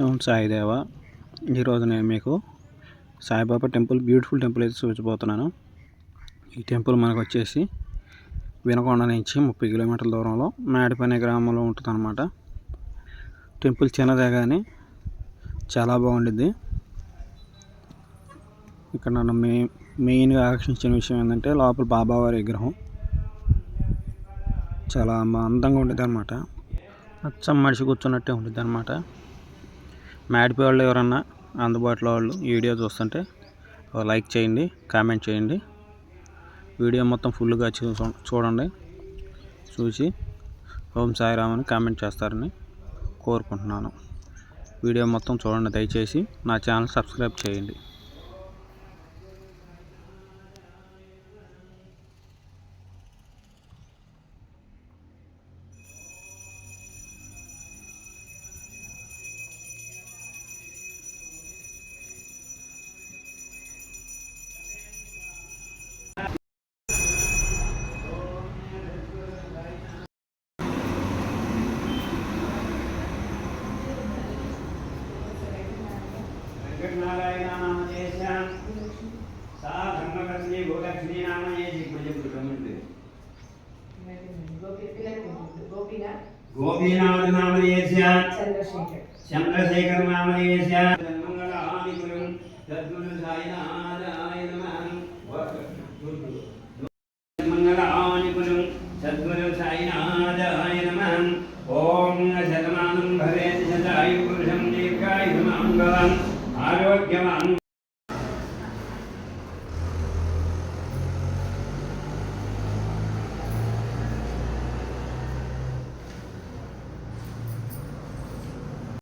అవును సాయిదేవ. ఈరోజు నేను మీకు సాయిబాబా టెంపుల్ బ్యూటిఫుల్ టెంపుల్ అయితే చూపించబోతున్నాను. ఈ టెంపుల్ మనకు వచ్చేసి వినకొండ నుంచి ముప్పై కిలోమీటర్ల దూరంలో మేడిపనే గ్రామంలో ఉంటుందనమాట టెంపుల్ చిన్నదే కానీ చాలా బాగుండిద్ది. ఇక్కడ నన్ను మె మెయిన్గా ఆకర్షించిన విషయం ఏంటంటే లోపల బాబావారి విగ్రహం. చాలా అందంగా ఉండేది అనమాట అచ్చం మనిషి కూర్చున్నట్టే ఉంటుంది అనమాట మేడిపోయి వాళ్ళు ఎవరన్నా అందుబాటులో వాళ్ళు ఈ వీడియో చూస్తుంటే లైక్ చేయండి కామెంట్ చేయండి. వీడియో మొత్తం ఫుల్గా చూ చూడండి. చూసి ఓం సాయిరామ్ అని కామెంట్ చేస్తారని కోరుకుంటున్నాను. వీడియో మొత్తం చూడండి దయచేసి నా ఛానల్ సబ్స్క్రైబ్ చేయండి. వెంకటనారాయణనామదేశ్యాం సా ధర్మకర్ణి భూలక్ష్మీ నామయేసి పూజపురుషముంది గోపీనాథ నామదేశ్యాం చంద్రశేఖర్. చంద్రశేఖర నామదేశ్యాం మంగళానికులం సద్గురు సాయినాథాయ నమః. మంగళానికులం సద్గురు సాయినాథాయ నమః. ఓం శతమానం భవేత్ శతాయు పురుషం దీర్ఘాయుమాంగళం ಆರೋಗ್ಯವಾನ್